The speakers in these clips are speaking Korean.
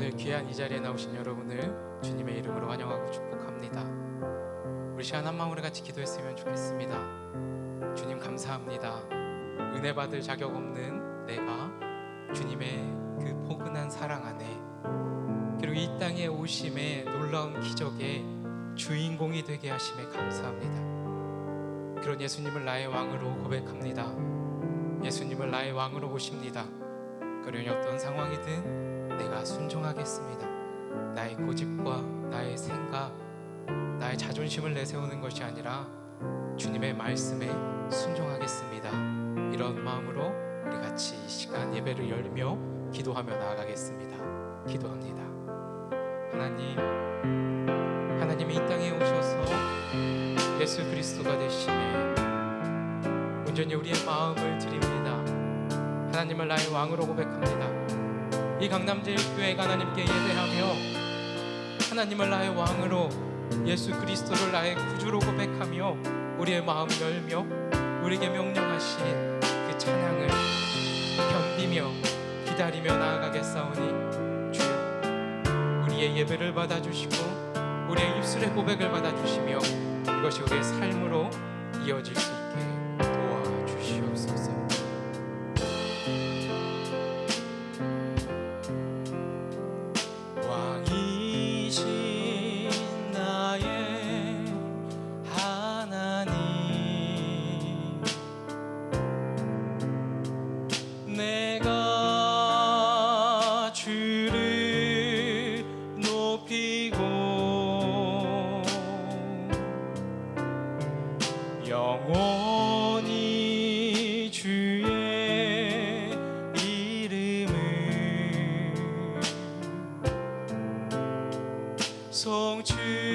오늘 귀한 이 자리에 나오신 여러분을 주님의 이름으로 환영하고 축복합니다. 우리 시간 한 마음으로 같이 기도했으면 좋겠습니다. 주님 감사합니다. 은혜 받을 자격 없는 내가 주님의 그 포근한 사랑 안에 그리고 이 땅에 오심의 놀라운 기적의 주인공이 되게 하심에 감사합니다. 그런 예수님을 나의 왕으로 고백합니다. 예수님을 나의 왕으로 모십니다. 그러니 어떤 상황이든 내가 순종하겠습니다. 나의 고집과 나의 생각, 나의 자존심을 내세우는 것이 아니라 주님의 말씀에 순종하겠습니다. 이런 마음으로 우리 같이 이 시간 예배를 열며 기도하며 나아가겠습니다. 기도합니다. 하나님, 하나님이 이 땅에 오셔서 예수 그리스도가 되심에 온전히 우리의 마음을 드립니다. 하나님을 나의 왕으로 고백합니다. 이 강남제일교회가 하나님께 예배하며 하나님을 나의 왕으로 예수 그리스도를 나의 구주로 고백하며 우리의 마음 열며 우리에게 명령하신 그 찬양을 견디며 기다리며 나아가겠사오니 주여 우리의 예배를 받아주시고 우리의 입술의 고백을 받아주시며 이것이 우리의 삶으로 이어질 수 있게 송축하리이다.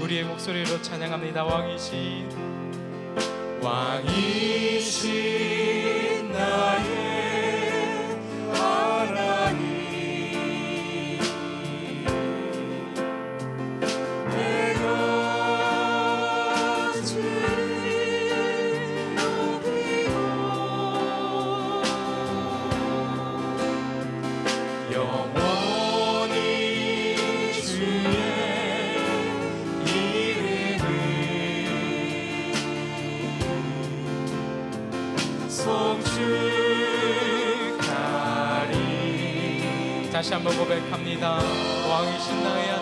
우리의 목소리로 찬양합니다. 왕이신 왕이신 다시 한번 고백합니다. 왕이신 나의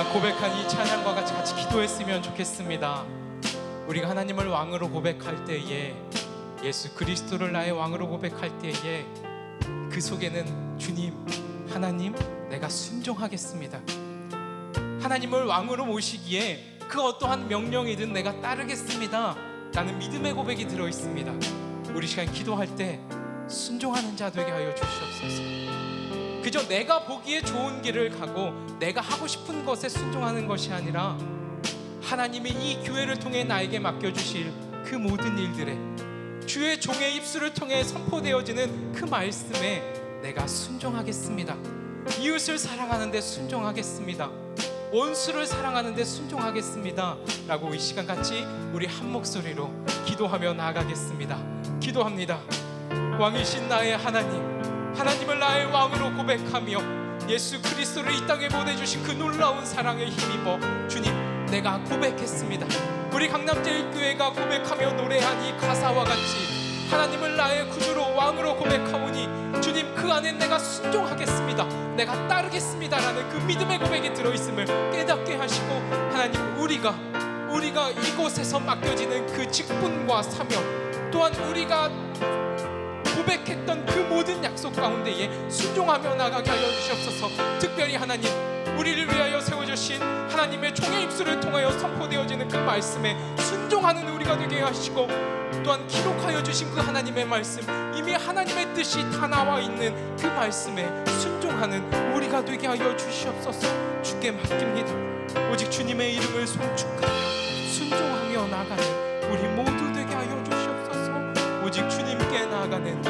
우리가 고백한 이 찬양과 같이 같이 기도했으면 좋겠습니다. 우리가 하나님을 왕으로 고백할 때에 예수 그리스도를 나의 왕으로 고백할 때에 그 속에는 주님, 하나님, 내가 순종하겠습니다. 하나님을 왕으로 모시기에 그 어떠한 명령이든 내가 따르겠습니다. 라는 믿음의 고백이 들어 있습니다. 우리 시간 기도할 때 순종하는 자 되게 하여 주시옵소서. 그저 내가 보기에 좋은 길을 가고 내가 하고 싶은 것에 순종하는 것이 아니라 하나님이 이 교회를 통해 나에게 맡겨주실 그 모든 일들에 주의 종의 입술을 통해 선포되어지는 그 말씀에 내가 순종하겠습니다. 이웃을 사랑하는데 순종하겠습니다. 원수를 사랑하는데 순종하겠습니다. 라고 이 시간 같이 우리 한 목소리로 기도하며 나아가겠습니다. 기도합니다. 왕이신 나의 하나님, 하나님을 나의 왕으로 고백하며 예수 그리스도를 이 땅에 보내주신 그 놀라운 사랑에 힘입어 주님, 내가 고백했습니다. 우리 강남제일교회가 고백하며 노래한 이 가사와 같이 하나님을 나의 구주로 왕으로 고백하오니 주님 그 안에 내가 순종하겠습니다 내가 따르겠습니다라는 그 믿음의 고백이 들어있음을 깨닫게 하시고 하나님 우리가 우리가 이곳에서 맡겨지는 그 직분과 사명 또한 우리가 고백했던 그 모든 약속 가운데에 순종하며 나가게 하여 주시옵소서. 특별히 하나님 우리를 위하여 세워주신 하나님의 종의 입술을 통하여 선포되어지는 그 말씀에 순종하는 우리가 되게 하시고 또한 기록하여 주신 그 하나님의 말씀 이미 하나님의 뜻이 다 나와 있는 그 말씀에 순종하는 우리가 되게 하여 주시옵소서. 주께 맡깁니다. 오직 주님의 이름을 송축하며 순종하며 나가는 우리 모두 되게 하여 주시옵소서. 오직 주님께 나아가는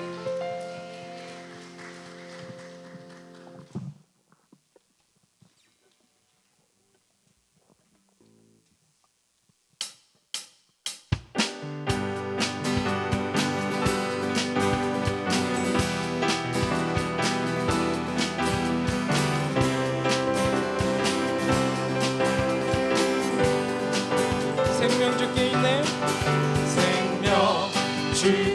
주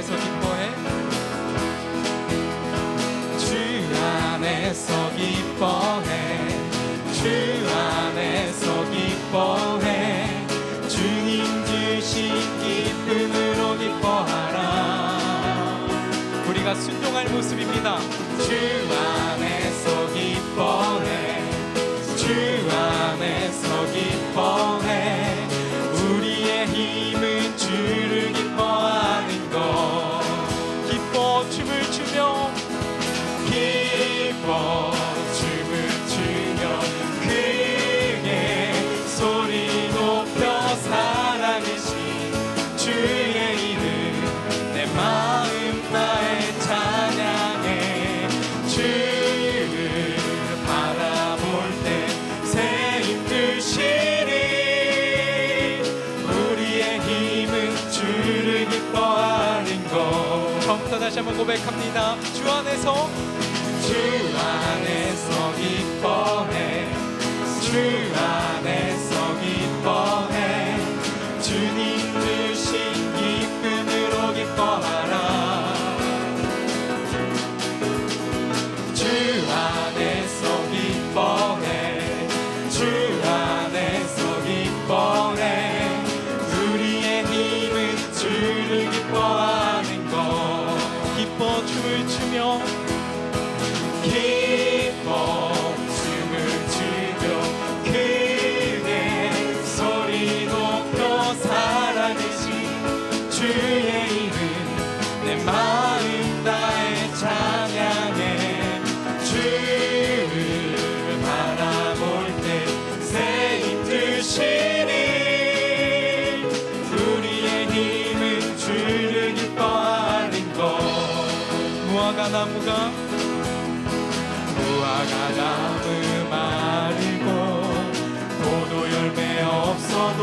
안에서 기뻐해. 주 안에서 기뻐해. 주 안에서 기뻐해. 주님 주신 기쁨으로 기뻐하라. 우리가 순종할 모습입니다. 주 안에서 고백합니다. 주 안에서. 주 안에서 기뻐해. 주 안에서 무화과 나무가 무화과 나무 마르고 포도 열매 없어도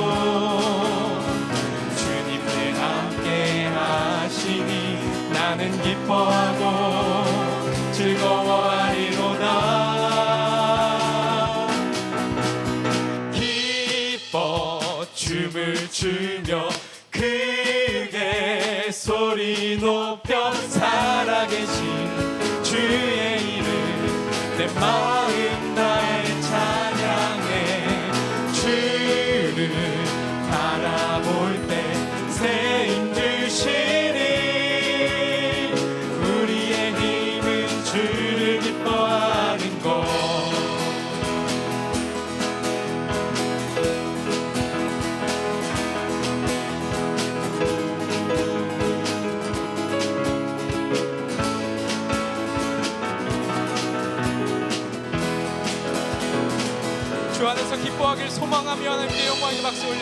주님 내 함께 하시니 나는 기뻐하고 즐거워하리로다. 기뻐 춤을 추며 크게 소리 높여 살아계신 주의 이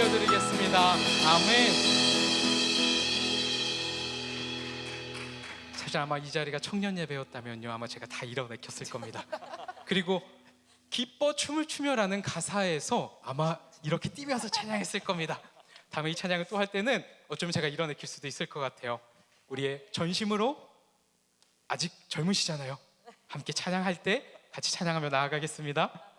올려드리겠습니다. 아멘. 사실 아마 이 자리가 청년 예배였다면요 아마 제가 다 일어나켰을 겁니다. 그리고 기뻐 춤을 추며라는 가사에서 아마 이렇게 뛰면서 찬양했을 겁니다. 다음에 이 찬양을 또 할 때는 어쩌면 제가 일어나킬 수도 있을 것 같아요. 우리의 전심으로 아직 젊으시잖아요. 함께 찬양할 때 같이 찬양하며 나아가겠습니다.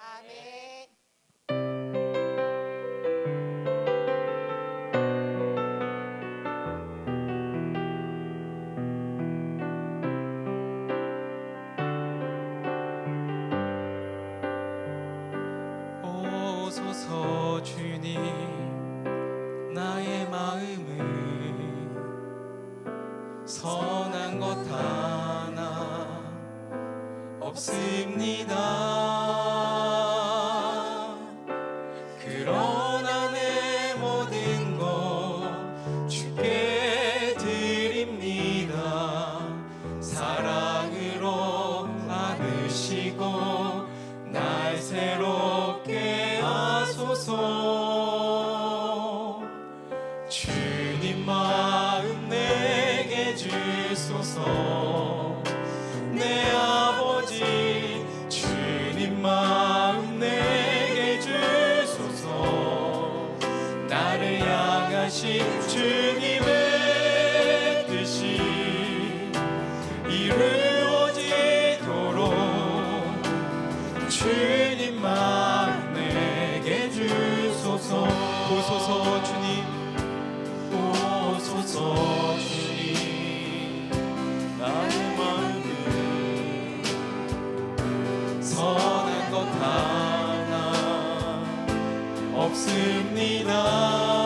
없습니다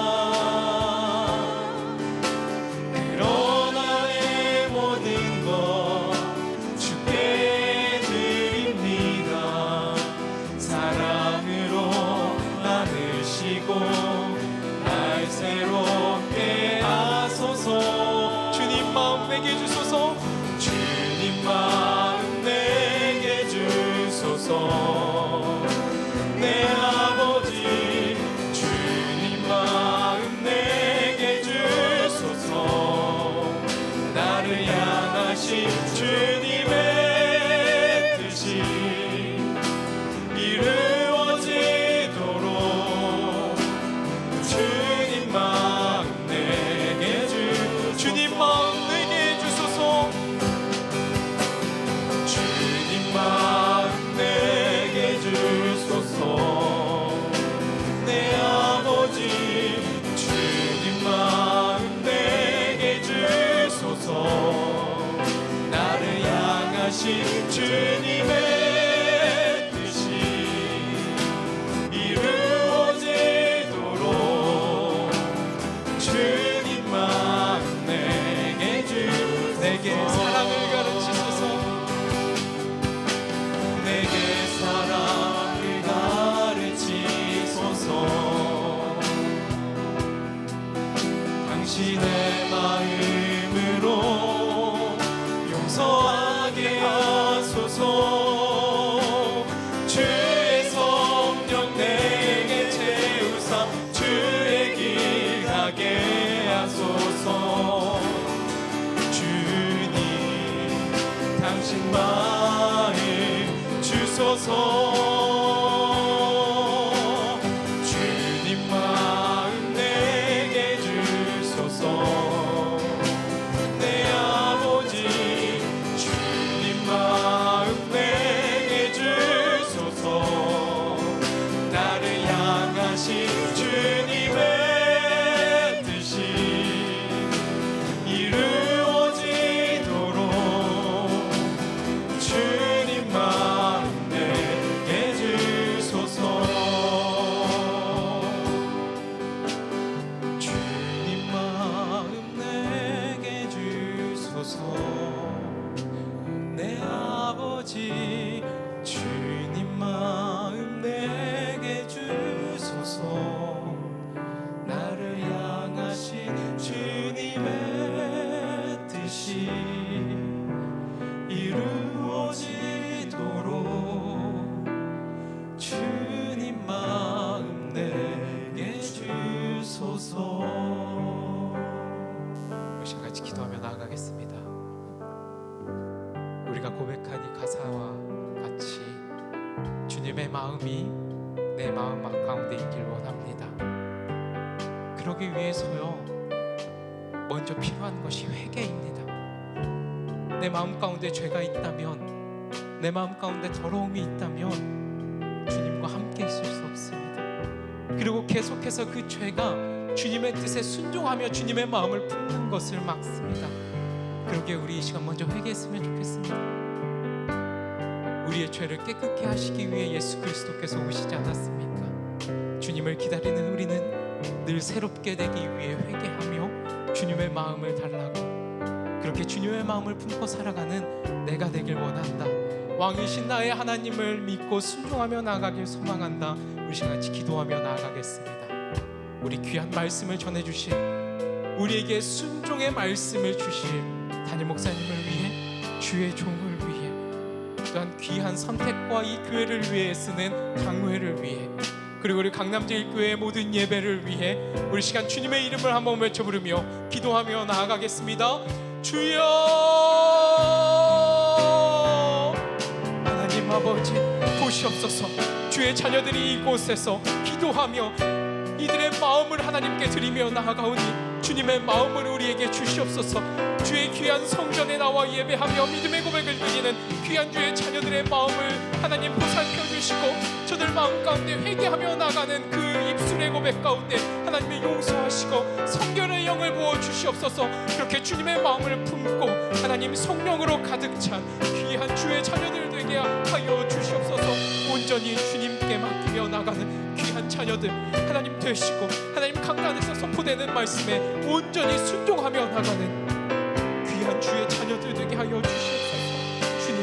주소서 마음이 내 마음 가운데 있길 원합니다. 그러기 위해서요. 먼저 필요한 것이 회개입니다. 내 마음 가운데 죄가 있다면 내 마음 가운데 더러움이 있다면 주님과 함께 있을 수 없습니다. 그리고 계속해서 그 죄가 주님의 뜻에 순종하며 주님의 마음을 품는 것을 막습니다. 그러기에 우리 이 시간 먼저 회개했으면 좋겠습니다. 우리의 죄를 깨끗게 하시기 위해 예수 그리스도께서 오시지 않았습니까? 주님을 기다리는 우리는 늘 새롭게 되기 위해 회개하며 주님의 마음을 달라고 그렇게 주님의 마음을 품고 살아가는 내가 되길 원한다. 왕이신 나의 하나님을 믿고 순종하며 나아가길 소망한다. 우리 같이 기도하며 나아가겠습니다. 우리 귀한 말씀을 전해 주실 우리에게 순종의 말씀을 주실 담임 목사님을 위해 주의 종을 또한 귀한 선택과 이 교회를 위해 쓰는 강회를 위해 그리고 우리 강남제일교회의 모든 예배를 위해 우리 시간 주님의 이름을 한번 외쳐 부르며 기도하며 나아가겠습니다. 주여! 하나님 아버지 보시옵소서. 주의 자녀들이 이곳에서 기도하며 이들의 마음을 하나님께 드리며 나아가오니 주님의 마음을 우리에게 주시옵소서 주의 귀한 성전에 나와 예배하며 믿음의 고백을 드리는 귀한 주의 자녀들의 마음을 하나님 보살펴 주시고 저들 마음 가운데 회개하며 나가는 그 입술의 고백 가운데 하나님의 용서하시고 성결의 영을 부어 주시옵소서. 그렇게 주님의 마음을 품고 하나님 성령으로 가득 찬 귀한 주의 자녀들 되게 하여 주시옵소서. 온전히 주님께 맡기며 나가는 귀한 자녀들 하나님 되시고 하나님 강단에서 선포되는 말씀에 온전히 순종하며 나가는 귀한